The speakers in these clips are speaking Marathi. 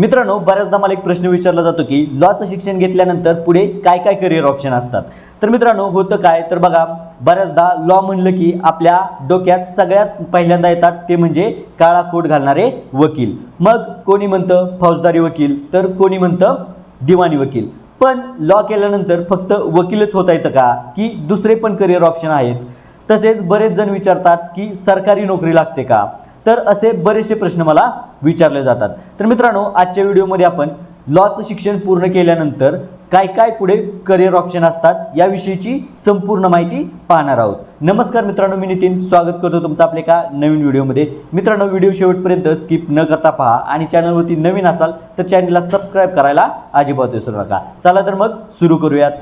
मित्रांनो बऱ्याचदा मला एक प्रश्न विचारला जातो की लॉचं शिक्षण घेतल्यानंतर पुढे काय काय करिअर ऑप्शन असतात? तर मित्रांनो होतं काय? तर बघा बऱ्याचदा लॉ म्हणलं की आपल्या डोक्यात सगळ्यात पहिल्यांदा येतात ते म्हणजे काळा कोट घालणारे वकील. मग कोणी म्हणतं फौजदारी वकील तर कोणी म्हणतं दिवाणी वकील. पण लॉ केल्यानंतर फक्त वकीलच होता येतं का? की दुसरे पण करिअर ऑप्शन आहेत. तसेच बरेच जण विचारतात की सरकारी नोकरी लागते का? तर असे बरेचसे प्रश्न मला विचारले जातात. तर मित्रांनो आजच्या व्हिडिओमध्ये आपण लॉचं शिक्षण पूर्ण केल्यानंतर काय काय पुढे करिअर ऑप्शन असतात याविषयीची संपूर्ण माहिती पाहणार आहोत. नमस्कार मित्रांनो मी नितीन. स्वागत करतो तुमचं आपल्या एका नवीन व्हिडिओमध्ये. मित्रांनो व्हिडिओ शेवटपर्यंत स्किप न करता पहा आणि चॅनलवरती नवीन असाल तर चॅनलला सबस्क्राईब करायला अजिबात विसरू नका. चला तर मग सुरू करूयात.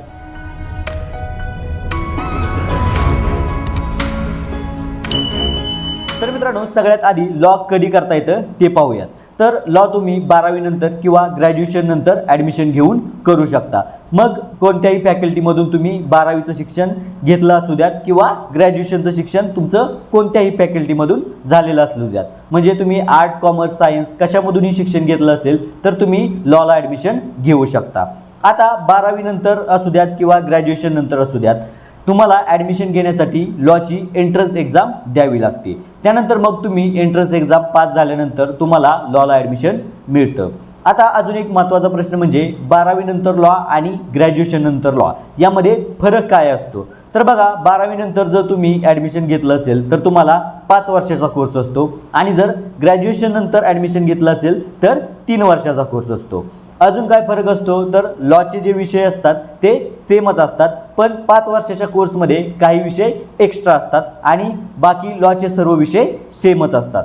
मित्रांनो सगळ्यात आधी लॉ कधी करता येतं ते पाहूयात. तर लॉ तुम्ही बारावीनंतर किंवा ग्रॅज्युएशन नंतर ॲडमिशन घेऊन करू शकता. मग कोणत्याही फॅकल्टीमधून तुम्ही बारावीचं शिक्षण घेतलं असू द्यात किंवा ग्रॅज्युएशनचं शिक्षण तुमचं कोणत्याही फॅकल्टीमधून झालेलं असू द्यात. म्हणजे तुम्ही आर्ट कॉमर्स सायन्स कशामधूनही शिक्षण घेतलं असेल तर तुम्ही लॉला ॲडमिशन घेऊ शकता. आता बारावीनंतर असू द्यात किंवा ग्रॅज्युएशन नंतर असू द्यात तुम्हाला ॲडमिशन घेण्यासाठी लॉची एंट्रन्स एक्झाम द्यावी लागते. त्यानंतर मग तुम्ही एंट्रन्स एक्झाम पास झाल्यानंतर तुम्हाला लॉला ॲडमिशन मिळतं. आता अजून एक महत्त्वाचा प्रश्न म्हणजे बारावीनंतर लॉ आणि ग्रॅज्युएशन नंतर लॉ यामध्ये फरक काय असतो? तर बघा बारावीनंतर जर तुम्ही ॲडमिशन घेतलं असेल तर तुम्हाला पाच वर्षाचा कोर्स असतो. आणि जर ग्रॅज्युएशन नंतर ॲडमिशन घेतलं असेल तर तीन वर्षाचा कोर्स असतो. अजून काय फरक असतो? तर लॉचे जे विषय असतात ते सेमच असतात. पण पाच वर्षाच्या कोर्समध्ये काही विषय एक्स्ट्रा असतात आणि बाकी लॉचे सर्व विषय सेमच असतात.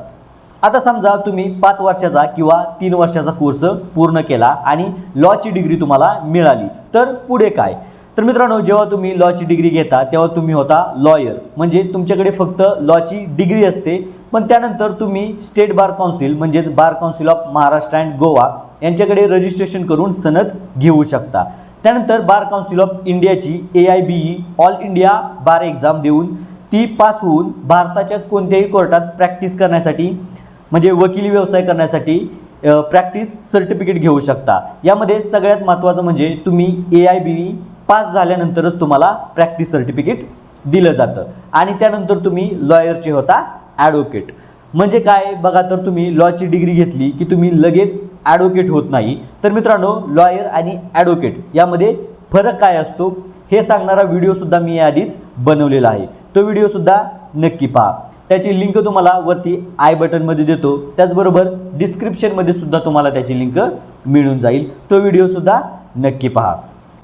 आता समजा तुम्ही पाच वर्षाचा किंवा तीन वर्षाचा कोर्स पूर्ण केला आणि लॉची डिग्री तुम्हाला मिळाली. तर पुढे काय? तर मित्रांनो जेव्हा तुम्ही लॉची डिग्री घेता तेव्हा तुम्ही होता लॉयर म्हणजे तुमच्याकडे फक्त लॉची डिग्री असते. पण त्यानंतर तुम्ही स्टेट बार काउन्सिल म्हणजेच bar council of Maharashtra and Goa यांच्याकडे रजिस्ट्रेशन करून सनद घेऊ शकता. त्यानंतर बार काउन्सिल ऑफ इंडियाची A I B E all India bar exam देऊन ती पास होऊन भारताच्या कोणत्याही कोर्टात प्रॅक्टिस करण्यासाठी म्हणजे वकिली व्यवसाय करण्यासाठी प्रॅक्टिस सर्टिफिकेट घेऊ शकता. यामध्ये सगळ्यात महत्त्वाचं म्हणजे तुम्ही A I B E pass झाल्यानंतरच तुम्हाला प्रॅक्टिस सर्टिफिकेट दिलं जातं. आणि त्यानंतर तुम्ही लॉयरचे होता ॲडव्होकेट म्हणजे काय? बघा तर तुम्ही लॉची डिग्री घेतली की तुम्ही लगेच ॲडव्होकेट होत नाही. तर मित्रांनो लॉयर आणि ॲडव्होकेट यामध्ये फरक काय असतो? हे सांगणारा व्हिडिओसुद्धा मी आधीच बनवलेला आहे. तो व्हिडिओसुद्धा नक्की पहा. त्याची लिंक तुम्हाला वरती आय बटनमध्ये देतो. त्याचबरोबर डिस्क्रिप्शनमध्ये सुद्धा तुम्हाला त्याची लिंक मिळून जाईल. तो व्हिडिओसुद्धा नक्की पहा.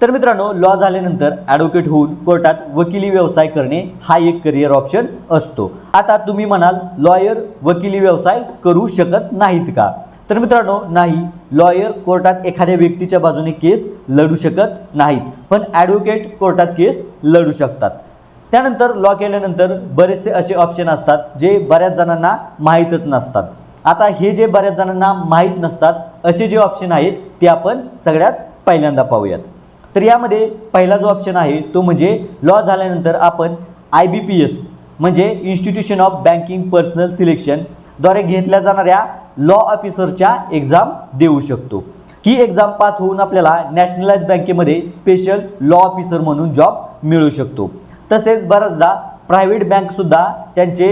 तर मित्रांनो लॉ झाल्यानंतर ॲडव्होकेट होऊन कोर्टात वकिली व्यवसाय करणे हा एक करिअर ऑप्शन असतो. आता तुम्ही म्हणाल लॉयर वकिली व्यवसाय करू शकत नाहीत का? तर मित्रांनो नाही. लॉयर कोर्टात एखाद्या व्यक्तीच्या बाजूने केस लढू शकत नाहीत पण ॲडव्होकेट कोर्टात केस लढू शकतात. त्यानंतर लॉ केल्यानंतर बरेचसे असे ऑप्शन असतात जे बऱ्याच जणांना माहीतच नसतात. आता हे जे बऱ्याच जणांना माहीत नसतात असे जे ऑप्शन आहेत ते आपण सगळ्यात पहिल्यांदा पाहूयात. तर यामध्ये पहिला जो ऑप्शन आहे तो म्हणजे लॉ झाल्यानंतर आपण आय बी पी एस म्हणजे इन्स्टिट्यूशन ऑफ बँकिंग पर्सनल सिलेक्शनद्वारे घेतल्या जाणाऱ्या लॉ ऑफिसरच्या एक्झाम देऊ शकतो. ही एक्झाम पास होऊन आपल्याला नॅशनलाइज बँकेमध्ये स्पेशल लॉ ऑफिसर म्हणून जॉब मिळू शकतो. तसेच बऱ्याचदा प्रायव्हेट बँकसुद्धा त्यांचे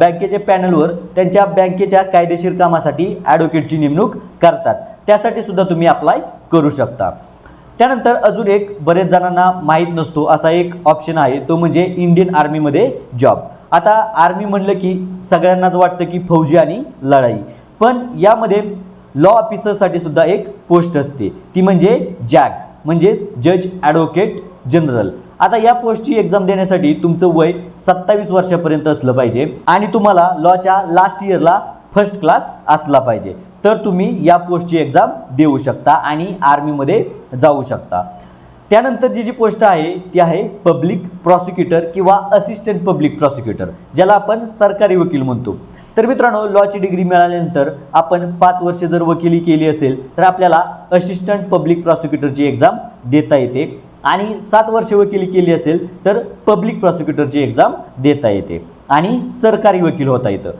बँकेच्या पॅनलवर त्यांच्या बँकेच्या कायदेशीर कामासाठी ॲडव्होकेटची नेमणूक करतात. त्यासाठी सुद्धा तुम्ही अप्लाय करू शकता. त्यानंतर अजून एक बरेच जणांना माहीत नसतो असा एक ऑप्शन आहे तो म्हणजे इंडियन आर्मीमध्ये जॉब आता आर्मी म्हणलं की सगळ्यांनाच वाटतं की फौजी आणि लढाई. पण यामध्ये लॉ ऑफिसरसाठी सुद्धा एक पोस्ट असते. ती म्हणजे जॅक म्हणजेच जज ॲडव्होकेट जनरल आता या पोस्टची एक्झाम देण्यासाठी तुमचं वय सत्तावीस वर्षापर्यंत असलं पाहिजे आणि तुम्हाला लॉच्या लास्ट इयरला फर्स्ट क्लास असला पाहिजे. तर तुम्ही या पोस्टची एक्झाम देऊ शकता आणि आर्मीमध्ये जाऊ शकता. त्यानंतर जी जी पोस्ट आहे ती आहे पब्लिक प्रॉसिक्युटर किंवा असिस्टंट पब्लिक प्रॉसिक्युटर ज्याला आपण सरकारी वकील म्हणतो. तर मित्रांनो लॉची डिग्री मिळाल्यानंतर आपण पाच वर्ष जर वकिली केली असेल तर आपल्याला असिस्टंट पब्लिक प्रॉसिक्युटरची एक्झाम देता येते. आणि सात वर्षे वकिली केली असेल तर पब्लिक प्रॉसिक्युटरची एक्झाम देता येते. आणि सरकारी वकील होता येतं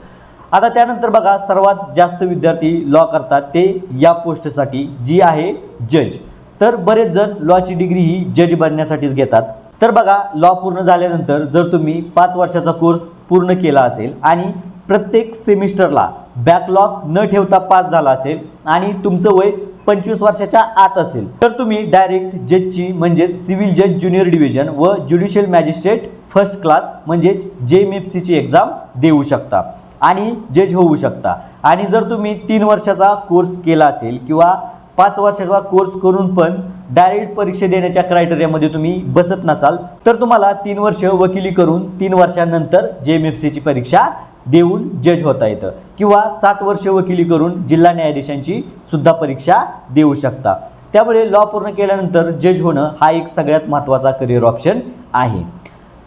आता त्यानंतर बघा सर्वात जास्त विद्यार्थी लॉ करतात ते या पोस्टसाठी जी आहे जज तर बरेच जण लॉची डिग्री ही जज बनण्यासाठीच घेतात. तर बघा लॉ पूर्ण झाल्यानंतर जर तुम्ही पाच वर्षाचा कोर्स पूर्ण केला असेल आणि प्रत्येक सेमिस्टरला बॅकलॉग न ठेवता पास झाला असेल आणि तुमचं वय पंचवीस वर्षाच्या आत असेल तर तुम्ही डायरेक्ट जजची म्हणजेच सिव्हिल जज ज्युनियर डिव्हिजन व ज्युडिशियल मॅजिस्ट्रेट फर्स्ट क्लास म्हणजेच जे एम एफ सीची एक्झाम देऊ शकता. आणि जज होऊ शकता. आणि जर तुम्ही तीन वर्षाचा कोर्स केला असेल किंवा पाच वर्षाचा कोर्स करून पण डायरेक्ट परीक्षा देण्याच्या क्रायटेरियामध्ये तुम्ही बसत नसाल तर तुम्हाला तीन वर्ष वकिली करून तीन वर्षानंतर जे एम एफ सीची परीक्षा देऊन जज होता येतं. किंवा सात वर्ष वकिली करून जिल्हा न्यायाधीशांची सुद्धा परीक्षा देऊ शकता. त्यामुळे लॉ पूर्ण केल्यानंतर जज होणं हा एक सगळ्यात महत्त्वाचा करिअर ऑप्शन आहे.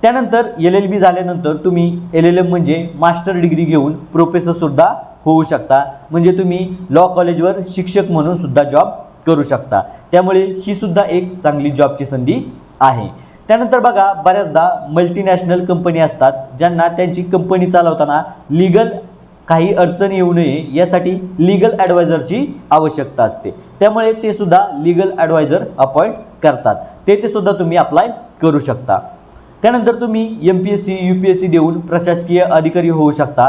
त्यानंतर एल एल बी झाल्यानंतर तुम्ही एल एल एम म्हणजे मास्टर डिग्री घेऊन प्रोफेसरसुद्धा होऊ शकता. म्हणजे तुम्ही लॉ कॉलेजवर शिक्षक म्हणून सुद्धा जॉब करू शकता. त्यामुळे ही सुद्धा एक चांगली जॉबची संधी आहे. त्यानंतर बघा बऱ्याचदा मल्टीनॅशनल कंपनी असतात ज्यांना त्यांची कंपनी चालवताना लिगल काही अडचण येऊ नये यासाठी लिगल ॲडवायझरची आवश्यकता असते. त्यामुळे ते सुद्धा लिगल ॲडवायझर अपॉइंट करतात. ते ते सुद्धा तुम्ही अप्लाय करू शकता. त्यानंतर तुम्ही M P S C U P S C देऊन प्रशासकीय अधिकारी होऊ शकता.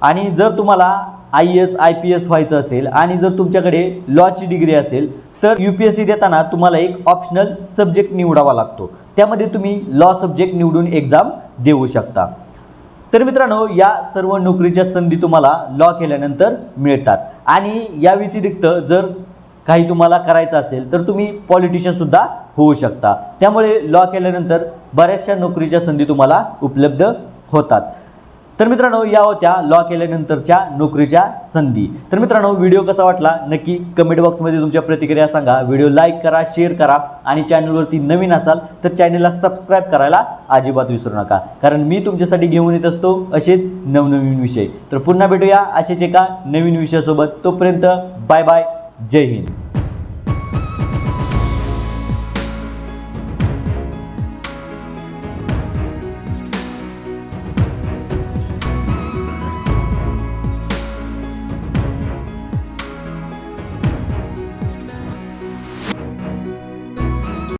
आणि जर तुम्हाला I S I P S व्हायचं असेल आणि जर तुमच्याकडे लॉची डिग्री असेल तर यू पी एस सी देताना तुम्हाला एक ऑप्शनल सब्जेक्ट निवडावा लागतो. त्यामध्ये तुम्ही लॉ सब्जेक्ट निवडून एक्झाम देऊ शकता. तर मित्रांनो या सर्व नोकरीच्या संधी तुम्हाला लॉ केल्यानंतर मिळतात. आणि या व्यतिरिक्त जर काही तुम्हाला करायचं असेल तर तुम्ही पॉलिटिशियनसुद्धा होऊ शकता. त्यामुळे लॉ केल्यानंतर बऱ्याचशा नोकरीच्या संधी तुम्हाला उपलब्ध होतात. तर मित्रांनो या होत्या लॉ केल्यानंतरच्या नोकरीच्या संधी. तर मित्रांनो व्हिडिओ कसा वाटला? नक्की कमेंट बॉक्समध्ये तुमच्या प्रतिक्रिया सांगा. व्हिडिओ लाईक करा शेअर करा आणि चॅनलवरती नवीन असाल तर चॅनलला सबस्क्राईब करायला अजिबात विसरू नका. कारण मी तुमच्यासाठी घेऊन येत असतो असेच नवनवीन विषय. तर पुन्हा भेटूया असेच एका नवीन विषयासोबत. तोपर्यंत बाय बाय जय हिंद.